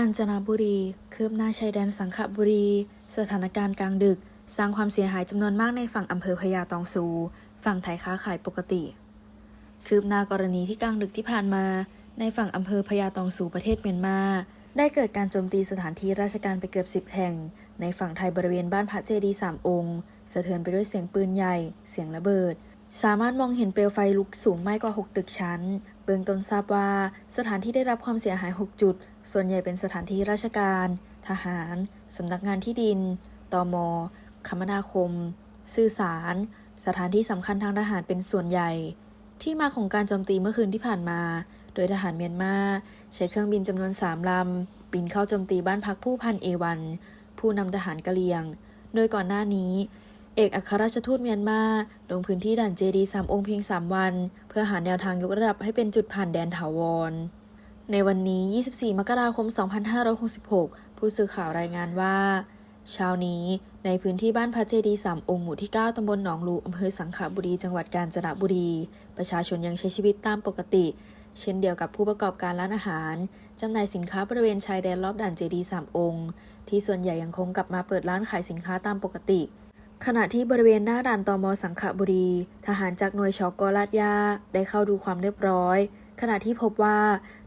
าญจนบุรี คืบหน้าชายแดนสังขบุรี สถานการณ์กลางดึก สร้างความเสียหายจำนวนมากในฝั่งอำเภอพญาตองซู ฝั่งไทยค้าขายปกติ คืบหน้ากรณีที่กลางดึกที่ผ่านมา ในฝั่งอำเภอพญาตองซูประเทศเมียนมา ได้เกิดการโจมตีสถานที่ราชการไปเกือบสิบแห่ง ในฝั่งไทยบริเวณบ้านพระเจดีย์สามองค์สะเทือนไปด้วยเสียงปืนใหญ่ เสียงระเบิด สามารถมองเห็นเปลวไฟลุกสูงไม่กว่า 6 ตึกชั้น เบื้องต้นทราบว่าสถานที่ได้รับความเสียหาย 6 จุด ส่วนใหญ่เป็นสถานที่ราชการ ทหาร สำนักงานที่ดิน ตม คมนาคม สื่อสาร สถานที่สำคัญทางทหารเป็นส่วนใหญ่ ที่มาของการโจมตีเมื่อคืนที่ผ่านมา โดยทหารเมียนมา ใช้เครื่องบินจำนวนสามลำ บินเข้าโจมตีบ้านพักผู้พันเอวันผู้นำทหารกะเหรี่ยง โดยก่อนหน้านี้ เอกอัครราชทูตเมียนมาลงพื้นที่ด่านเจดีสามองค์เพียง3วัน เพื่อหาแนวทางยกระดับให้เป็นจุดผ่านแดนถาวร ในวันนี้ 24 มกราคม 2566 ผู้สื่อข่าวรายงานว่า เช้านี้ในพื้นที่บ้านพระเจดีสามองค์หมู่ที่ 9 ตำบลหนองลูอำเภอสังขบุรี จังหวัดกาญจนบุรี ประชาชนยังใช้ชีวิตตามปกติ เช่นเดียวกับผู้ประกอบการร้านอาหาร จำหน่ายสินค้าบริเวณชายแดนรอบด่านเจดีสามองค์ ที่ส่วนใหญ่ยังคงกลับมาเปิดร้านขายสินค้าตามปกติ ขณะที่บริเวณหน้าด่านตมสังขบุรี ทหารจากหน่วยชอกลาดยาได้เข้าดูความเรียบร้อย ขณะที่พบว่า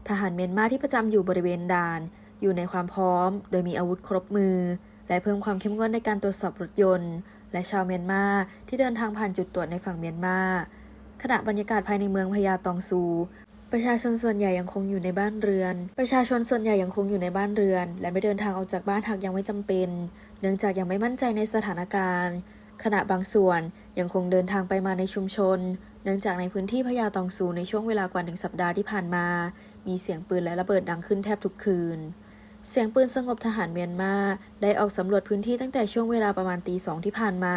ทหารเมียนมาที่ประจำอยู่บริเวณด่าน อยู่ในความพร้อม โดยมีอาวุธครบมือ และเพิ่มความเข้มงวดในการตรวจสอบรถยนต์ และชาวเมียนมาที่เดินทางผ่านจุดตรวจในฝั่งเมียนมาขณะบรรยากาศภายในเมืองพญาตองซู ประชาชนส่วนใหญ่ยังคงอยู่ในบ้านเรือน ประชาชนส่วนใหญ่ยังคงอยู่ในบ้านเรือน และไม่เดินทางออกจากบ้านหากยังไม่จำเป็น เนื่องจากยังไม่มั่นใจในสถานการณ์ ขณะบางส่วนยังคงเดินทางไปมาในชุมชน เนื่องจากในพื้นที่พญาตองซูในช่วงเวลากว่าหนึ่งสัปดาห์ที่ผ่านมา มีเสียงปืนและระเบิดดังขึ้นแทบทุกคืน เสียงปืนสงบทหารเมียนมา ได้ออกสำรวจพื้นที่ตั้งแต่ช่วงเวลาประมาณตีสองที่ผ่านมา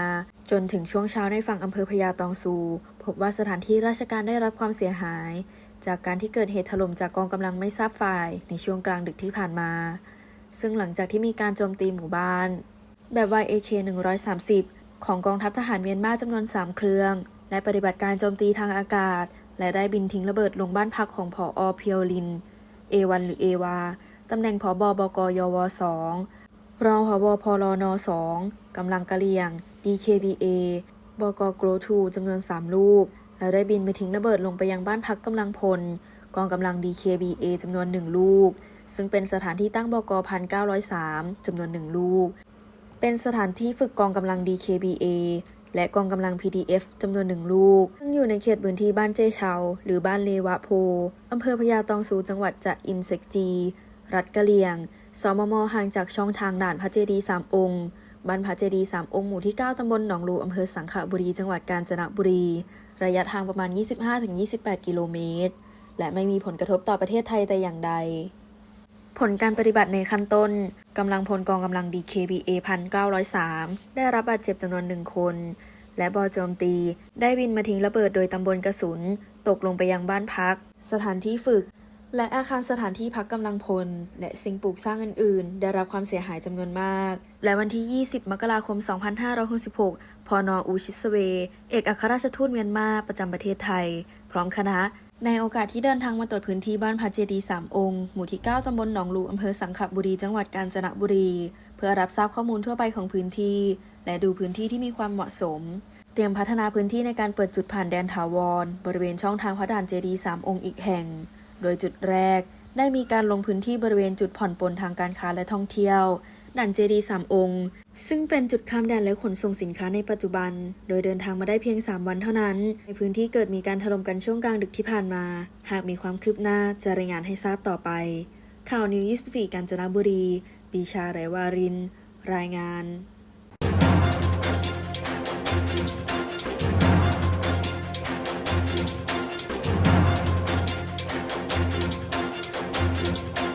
จนถึงช่วงเช้าในฝั่งอำเภอพญาตองซู พบว่าสถานที่ราชการได้รับความเสียหาย จากการที่เกิดเหตุถล่มจากกองกำลังไม่ทราบฝ่าย ในช่วงกลางดึกที่ผ่านมา ซึ่งหลังจากที่มีการโจมตีหมู่บ้าน แบบ YAK 130 ของกองทัพทหารเมียนมาจำนวน 3 เครื่อง และปฏิบัติการโจมตีทางอากาศ และได้บินทิ้งระเบิดลงบ้านพักของผออเพียวลิน A1 หรือเอวาตำแหน่งผอบอบกยว2รองผบพลน2กำลังกะเหรี่ยง DKBA บกโกรทูจำนวน 3 ลูก แล้วได้บินไปทิ้งระเบิดลงไปยังบ้านพักกำลังพล กองกำลัง DKBA จำนวน 1 ลูก ซึ่งเป็นสถานที่ตั้งบก1903จำนวน 1 ลูก เป็นสถานที่ฝึกกองกำลัง DKBA และกองกำลัง PDF จำนวนหนึ่งลูก ซึ่งอยู่ในเขตพื้นที่บ้านเจเชา หรือบ้านเลวะโพอำเภอพญาตองซูจังหวัดจะอินเซกจี รัฐกะเหรี่ยง สมมห่างจากช่องทางด่านพระเจดีย์สามองค์บ้านพระเจดีย์สามองค์หมู่ที่ 9 ตำบลหนองลูอำเภอสังขบุรี จังหวัดกาญจนบุรี ระยะทางประมาณ 25-28 กิโลเมตร และไม่มีผลกระทบต่อประเทศไทยแต่อย่างใด ผลการปฏิบัติในขั้นต้น กำลังพลกองกำลัง DKBA 1903 ได้รับบาดเจ็บจำนวนหนึ่งคน และบอโจมตี ได้บินมาทิ้งระเบิดโดยตำบลกระสุน ตกลงไปยังบ้านพัก สถานที่ฝึก และอาคารสถานที่พักกำลังพล และสิ่งปลูกสร้างอื่น ๆ ได้รับความเสียหายจำนวนมาก และวันที่ 20 มกราคม 2566พอนอูชิสเว เอกอัครราชทูตเมียนมาประจำประเทศไทย พร้อมคณะ ในโอกาสที่เดินทางมาตรวจพื้นที่บ้านพระเจดีย์สามองค์ หมู่ที่ 9 ตำบลหนองหลูอำเภอสังขบุรี จังหวัดกาญจนบุรี เพื่อรับทราบข้อมูลทั่วไปของพื้นที่ และดูพื้นที่ที่มีความเหมาะสม เตรียมพัฒนาพื้นที่ในการเปิดจุดผ่านแดนถาวร บริเวณช่องทางพระด่านเจดีย์สามองค์อีกแห่ง โดยจุดแรก ได้มีการลงพื้นที่บริเวณจุดผ่อนปลนทางการค้าและท่องเที่ยว ด่านเจดีย์สามองค์ ซึ่งเป็นจุดข้ามแดนและขนส่งสินค้าในปัจจุบัน โดยเดินทางมาได้เพียง 3 วันเท่านั้น ในพื้นที่เกิดมีการถล่มกันช่วงกลางดึกที่ผ่านมา หากมีความคืบหน้าจะรายงานให้ทราบต่อไป ข่าวนิว 24 กาญจนบุรี ปีชาไรวาริน รายงาน